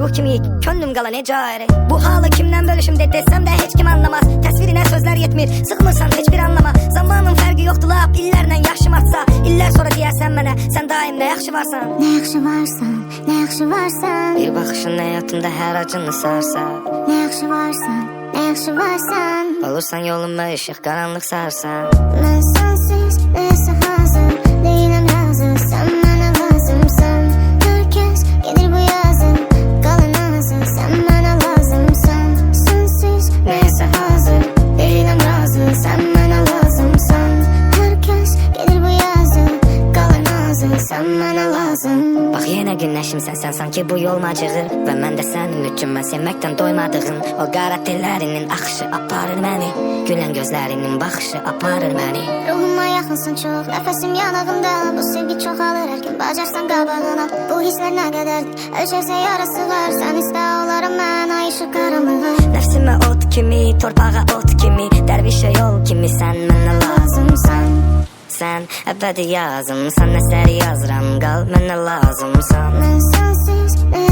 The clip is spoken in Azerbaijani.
ruh kimi Könlüm qala necə ayrı Bu halı kimdən bölüşüm de desəm də heç kim anlamaz. Təsvirinə sözlər yetmir. Sıxmırsan heç bir anlama. Zamanın fərqi yoxdur lap. İllərlə yaşım atsa İllər sonra deyərsən mənə Sən daim nə yaxşı varsan. Ne yaxşı varsan, ne yaxşı varsan. Bir baxışın həyatımda hər acını sarsa. Ne yaxşı varsan, ne yaxşı varsan. Olursan yoluma ışıq qaranlıq sarsan Ben sensiz Bax yenə günləşimsən sən sanki bu yol macığı Və mən də sənin üçün mən sevməkdən doymadığın O qara tellərinin axışı aparır məni. Gülən gözlərinin baxışı aparır məni. Ruhuma yaxınsın çox, nəfəsim yanağımda. Bu sevgi çoxalır hər gün bacarsan qabağına. Bu hisslər nə qədərdir, ölçərsə yarası var. Sən istə olarım mən, ay işıq qaranlığa Nəfsimə ot kimi, torpağa ot kimi Dərvişə yol kimi sən mənə lazımsan Sən əbədi yazımsan, əsəri yazıram Qal mənə lazımsan Mən sensiz neyse